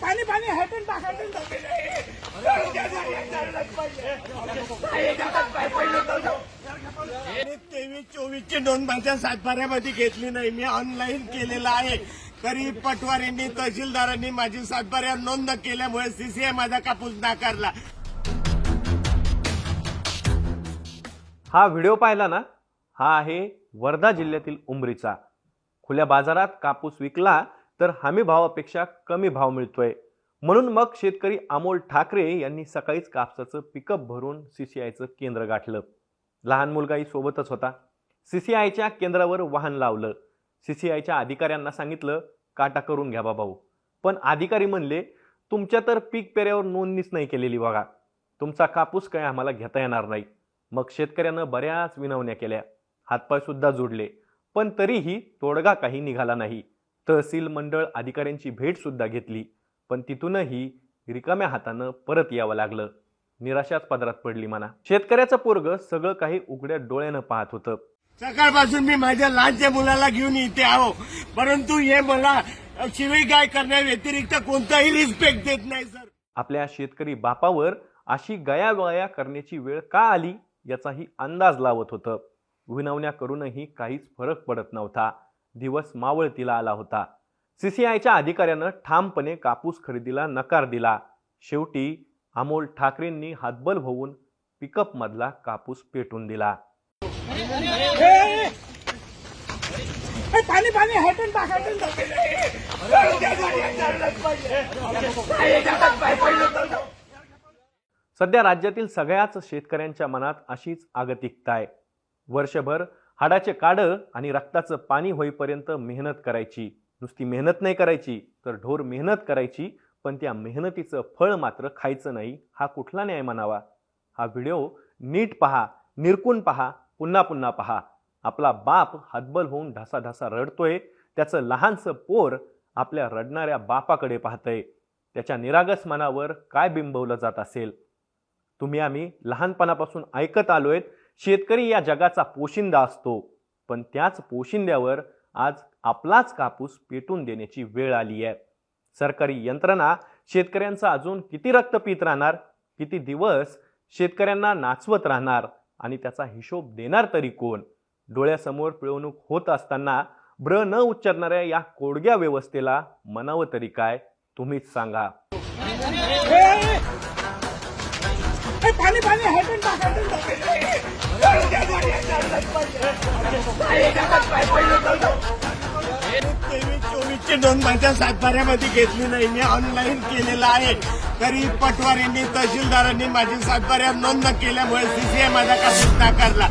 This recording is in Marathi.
पाणी पाणी हॅटन टाक तेवीस चोवीस ची नोंद माझ्या सातबाऱ्यामध्ये घेतली नाही. मी ऑनलाईन केलेलं आहे. तरी पटवारींनी तहसीलदारांनी माझी सातबाऱ्या नोंद केल्यामुळे सीसीआय माझा कापूस नाकारला. हा व्हिडिओ पाहिला ना? हा आहे वर्धा जिल्ह्यातील उमरीचा. खुल्या बाजारात कापूस विकला तर हमी भावापेक्षा कमी भाव मिळतोय. म्हणून मग शेतकरी अमोल ठाकरे यांनी सकाळीच कापसाचं पिकअप भरून सीसीआयचं केंद्र गाठलं. लहान मुलगाही सोबतच होता. सीसीआयच्या केंद्रावर वाहन लावलं. सीसीआयच्या अधिकाऱ्यांना सांगितलं काटा करून घ्या भाऊ. पण अधिकारी म्हणले तुमच्या तर पीक पेऱ्यावर नोंदणीच नाही केलेली बघा. तुमचा कापूस काय आम्हाला घेता येणार नाही. मग शेतकऱ्यानं बऱ्याच विनवण्या केल्या. हातपायसुद्धा जोडले. पण तरीही तोडगा काही निघाला नाही. तहसील मंडळ अधिकाऱ्यांची भेट सुद्धा घेतली. पण तिथूनही रिकाम्या हातानं परत यावं लागलं. निराशाच पदरात पडली म्हणा शेतकऱ्याचं पोरग सगळं काही उघड्या डोळ्यानं पाहत होतं. सकाळपासून मी माझ्या लहानच्या मुलाला घेऊन इथे आहो. परंतु हे मला शिवीगाय करण्या व्यतिरिक्त कोणताही रिस्पेक्ट देत नाही सर आपल्या शेतकरी बापावर अशी गयावया करण्याची वेळ का आली याचाही अंदाज लावत होतं. विनवण्या करूनही काहीच फरक पडत नव्हता. दिवस मावळतीला आला होता. सीसीआयच्या अधिकाऱ्यानं ठामपणे कापूस खरेदीला नकार दिला. शेवटी अमोल ठाकरेंनी हातबल होऊन पिकअपमधला कापूस पेटून दिला. पाणी पाणी हटून टाक हटून सध्या राज्यातील सगळ्याच शेतकऱ्यांच्या मनात अशीच आगतिकता आहे. वर्षभर हाडाचे काडं आणि रक्ताचं पाणी होईपर्यंत मेहनत करायची. नुसती मेहनत नाही करायची तर ढोर मेहनत करायची पण त्या मेहनतीचं फळ मात्र खायचं नाही हा कुठला न्याय म्हणावा? हा व्हिडिओ नीट पहा निरकून पहा पुन्हा पुन्हा पहा. आपला बाप हतबल होऊन ढासाढासा रडतोय त्याचं लहानसं पोर आपल्या रडणाऱ्या बापाकडे पाहतंय. त्याच्या निरागस मनावर काय बिंबवलं जात असेल? तुम्ही आम्ही लहानपणापासून ऐकत आलोय शेतकरी या जगाचा पोशिंदा असतो पण त्याच पोशिंद्यावर आज आपलाच कापूस पेटून देण्याची वेळ आली आहे. सरकारी यंत्रणा शेतकऱ्यांचा अजून किती रक्त पित राहणार किती दिवस शेतकऱ्यांना नाचवत राहणार आणि त्याचा हिशोब देणार तरी कोण? डोळ्यासमोर पिळवणूक होत असताना ब्र न उच्चारणाऱ्या या कोडग्या व्यवस्थेला मनावं तरी काय? तुम्हीच सांगा. पाणी पाणी हटून टाक हटून तेवीस चोवीस नोंद माझ्या सातबाऱ्यामध्ये घेतली नाही. मी ऑनलाईन केलेलं आहे. तरी पटवारींनी तहसीलदारांनी माझी सातबाऱ्या नोंद केल्यामुळे सीसीआय माझा कापूस नाकारला.